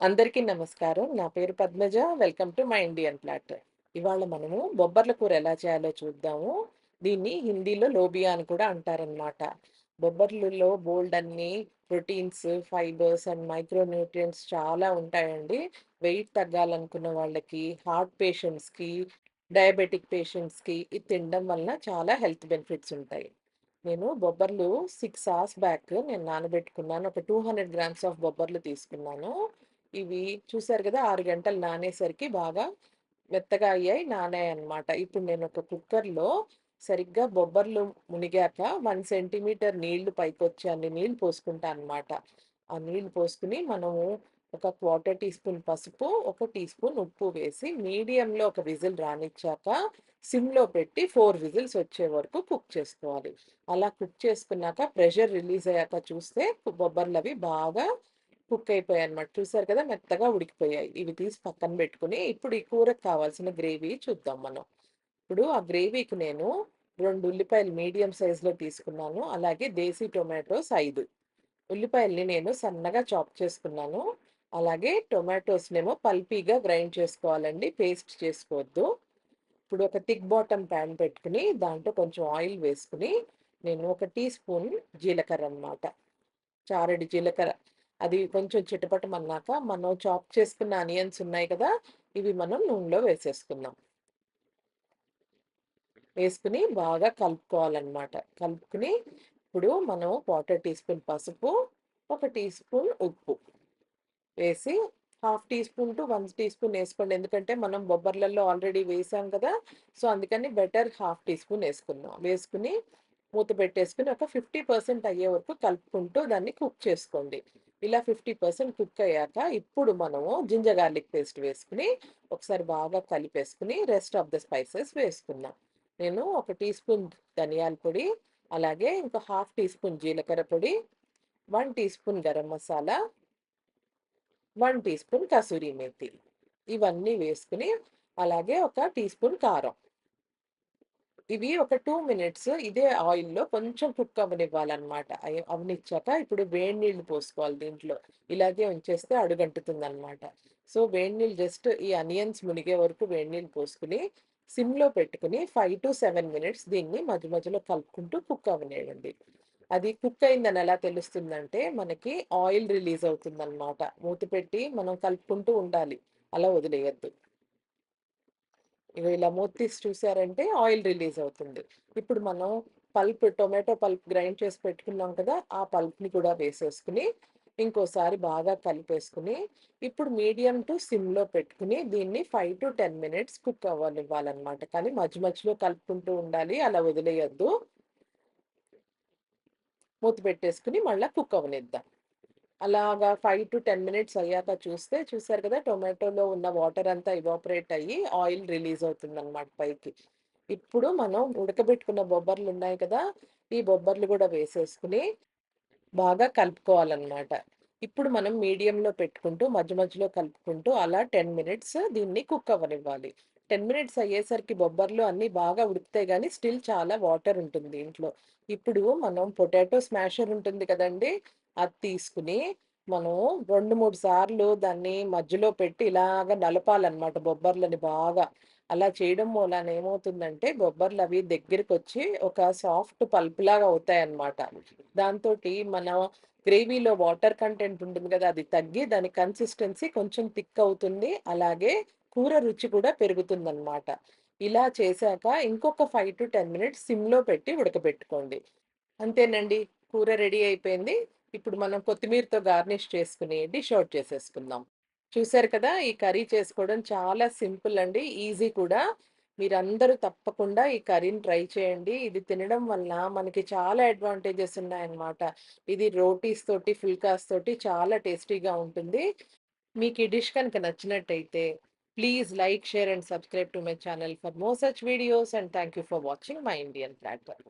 అందరికీ నమస్కారం. నా పేరు Padmaja. Welcome to my Indian plot. ఇవాళ మనము బొబ్బర్ల కూర ఎలా చేయాలో చూద్దాము. దీన్ని హిందీలో లోబియా అని కూడా అంటారనమాట. బొబ్బర్లలో బోల్డ్ అన్ని proteins, fibres and micronutrients చాలా ఉంటాయండి. వెయిట్ తగ్గాలనుకున్న వాళ్ళకి, హార్ట్ పేషెంట్స్‌కి, డయాబెటిక్ పేషెంట్స్‌కి ఇది తినడం వలన చాలా హెల్త్ బెనిఫిట్స్ ఉంటాయి. నేను బొబ్బర్లు సిక్స్ అవర్స్ బ్యాక్ నేను నానబెట్టుకున్నాను. ఒక 200 గ్రామ్స్ ఆఫ్ బొబ్బర్లు తీసుకున్నాను. ఇవి చూసారు కదా! ఆరు గంటలు నానేసరికి బాగా మెత్తగా అయ్యాయి, నానాయన్నమాట. ఇప్పుడు నేను ఒక కుక్కర్‌లో సరిగ్గా బొబ్బర్లు మునిగాక వన్ సెంటీమీటర్ నీళ్ళు పైకొచ్చే అన్ని నీళ్ళు పోసుకుంటా అనమాట. ఆ నీళ్ళు పోసుకుని మనము ఒక క్వార్టర్ టీ స్పూన్ పసుపు, ఒక టీ స్పూన్ ఉప్పు వేసి మీడియంలో ఒక విజిల్ రానిచ్చాక సిమ్‌లో పెట్టి ఫోర్ విజిల్స్ వచ్చే వరకు కుక్ చేసుకోవాలి. అలా కుక్ చేసుకున్నాక ప్రెషర్ రిలీజ్ అయ్యాక చూస్తే బొబ్బర్లు అవి బాగా కుక్ అయిపోయాయి అనమాట చూసారు కదా! మెత్తగా ఉడికిపోయాయి. ఇవి తీసి పక్కన పెట్టుకుని ఇప్పుడు ఈ కూరకు కావాల్సిన గ్రేవీ చూద్దాం మనం. ఇప్పుడు ఆ గ్రేవీకి నేను రెండు ఉల్లిపాయలు మీడియం సైజ్‌లో తీసుకున్నాను. అలాగే దేశీ టొమాటోస్ ఐదు ఉల్లిపాయల్ని నేను సన్నగా చాప్ చేసుకున్నాను. అలాగే టొమాటోస్‌నేమో పల్పీగా గ్రైండ్ చేసుకోవాలండి. పేస్ట్ చేసుకోవద్దు. ఇప్పుడు ఒక థిక్ బాటమ్ ప్యాన్ పెట్టుకుని దాంట్లో కొంచెం ఆయిల్ వేసుకుని నేను ఒక టీ స్పూన్ జీలకర్ర అన్నమాట. చారడి జీలకర్ర. అది కొంచెం చిటపటమన్నాక మనం చాప్ చేసుకున్న ఆనియన్స్ ఉన్నాయి కదా! ఇవి మనం నూనెలో వేసేసుకుందాం. వేసుకుని బాగా కలుపుకోవాలన్నమాట. కలుపుకుని ఇప్పుడు మనం క్వార్టర్ టీ స్పూన్ పసుపు, ఒక టీ స్పూన్ ఉప్పు వేసి half teaspoon to one teaspoon వేసుకోండి ఎందుకంటే మనం బొబ్బర్లలో ఆల్రెడీ వేసాం కదా! సో, అందుకని బెటర్ హాఫ్ టీ స్పూన్ వేసుకుందాం వేసుకుని మూత పెట్టేసుకొని ఒక 50% అయ్యే వరకు కలుపుకుంటూ దాన్ని కుక్ చేసుకోండి. ఇలా 50% కుక్ అయ్యాక ఇప్పుడు మనము జింజర్ గార్లిక్ పేస్ట్ వేసుకుని ఒకసారి బాగా కలిపేసుకుని రెస్ట్ ఆఫ్ ద స్పైసెస్ వేసుకుందాం. నేను ఒక టీ స్పూన్ ధనియాల పొడి, అలాగే ఇంకో హాఫ్ టీ స్పూన్ జీలకర్ర పొడి, one teaspoon garam masala one teaspoon kasuri methi. ఇవన్నీ వేసుకుని అలాగే ఒక టీ స్పూన్ కారం. ఇవి ఒక టూ మినిట్స్ ఇదే ఆయిల్‌లో కొంచెం కుక్ అవ్వనివ్వాలన్నమాట. అవనిచ్చాక ఇప్పుడు వేడి నీళ్ళు పోసుకోవాలి దీంట్లో. ఇలాగే ఉంచేస్తే అడుగంటుతుంది అనమాట సో, వేడి నీళ్ళు జస్ట్ ఈ ఆనియన్స్ మునిగే వరకు వేడి నీళ్ళు పోసుకుని సిమ్‌లో పెట్టుకుని ఫైవ్ టు సెవెన్ మినిట్స్ దీన్ని మధ్య మధ్యలో కలుపుకుంటూ కుక్ అవనివ్వండి అది కుక్ అయిందని ఎలా తెలుస్తుందంటే మనకి ఆయిల్ రిలీజ్ అవుతుందన్నమాట. మూత పెట్టి మనం కలుపుకుంటూ ఉండాలి. అలా వదిలేయద్దు ఇగో ఇలా మూత చూసారంటే ఆయిల్ రిలీజ్ అవుతుంది. ఇప్పుడు మనం పల్ప్ టొమాటో పల్ప్ గ్రైండ్ చేసి పెట్టుకున్నాం కదా! ఆ పల్ప్‌ని కూడా వేసేసుకుని ఇంకోసారి బాగా కలిపేసుకుని ఇప్పుడు మీడియం టు సిమ్‌లో పెట్టుకుని దీన్ని 5-10 మినిట్స్ కుక్ అవ్వనివ్వాలన్నమాట. కానీ మధ్య మధ్యలో కలుపుకుంటూ ఉండాలి. అలా వదిలేయద్దు మూత పెట్టేసుకొని మళ్ళీ కుక్ అవ్వనిద్దాం. అలాగా 5-10 మినిట్స్ అయ్యాక చూస్తే చూసారు కదా! టొమాటోలో ఉన్న వాటర్ అంతా ఇవాపరేట్ అయ్యి ఆయిల్ రిలీజ్ అవుతుందన్నమాట పైకి. ఇప్పుడు మనం ఉడకబెట్టుకున్న బొబ్బర్లు ఉన్నాయి కదా! ఈ బొబ్బర్లు కూడా వేసేసుకుని బాగా కలుపుకోవాలన్నమాట. ఇప్పుడు మనం మీడియంలో పెట్టుకుంటూ మధ్య మధ్యలో కలుపుకుంటూ అలా 10 మినిట్స్ దీన్ని కుక్ అవ్వనివ్వాలి. 10 మినిట్స్ అయ్యేసరికి బొబ్బర్లు అన్నీ బాగా ఉడికితే గానీ స్టిల్ చాలా వాటర్ ఉంటుంది దీంట్లో. ఇప్పుడు మనం పొటాటో స్మాషర్ ఉంటుంది కదండి అది తీసుకుని మనం 2, 3 సార్లు దాన్ని మధ్యలో పెట్టి ఇలాగ నలపాలన్నమాట బొబ్బర్లని బాగా. అలా చేయడం మూలాన ఏమవుతుందంటే బొబ్బర్లు అవి దగ్గరికి వచ్చి ఒక సాఫ్ట్ పల్ప్‌లాగా అవుతాయన్నమాట. దాంతోటి మన గ్రేవీలో వాటర్ కంటెంట్ ఉంటుంది కదా! అది తగ్గి దాని కన్సిస్టెన్సీ కొంచెం థిక్ అవుతుంది. అలాగే కూర రుచి కూడా పెరుగుతుందన్నమాట. ఇలా చేశాక ఇంకొక 5-10 మినిట్స్ సిమ్‌లో పెట్టి ఉడకబెట్టుకోండి. అంతేనండి. కూర రెడీ అయిపోయింది. ఇప్పుడు మనం కొత్తిమీరతో గార్నిష్ చేసుకుని డిష్ అవుట్ చేసేసుకుందాం. చూసారు కదా! ఈ కర్రీ చేసుకోవడం చాలా సింపుల్ అండి. ఈజీ కూడా. మీరందరూ తప్పకుండా ఈ కర్రీని ట్రై చేయండి. ఇది తినడం వల్ల మనకి చాలా అడ్వాంటేజెస్ ఉన్నాయన్నమాట. ఇది రోటీస్ తోటి, ఫుల్కాస్ తోటి చాలా టేస్టీగా ఉంటుంది. మీకు ఈ డిష్ కనుక నచ్చినట్టయితే please like, share and subscribe to my channel for more such videos and thank you for watching my Indian platform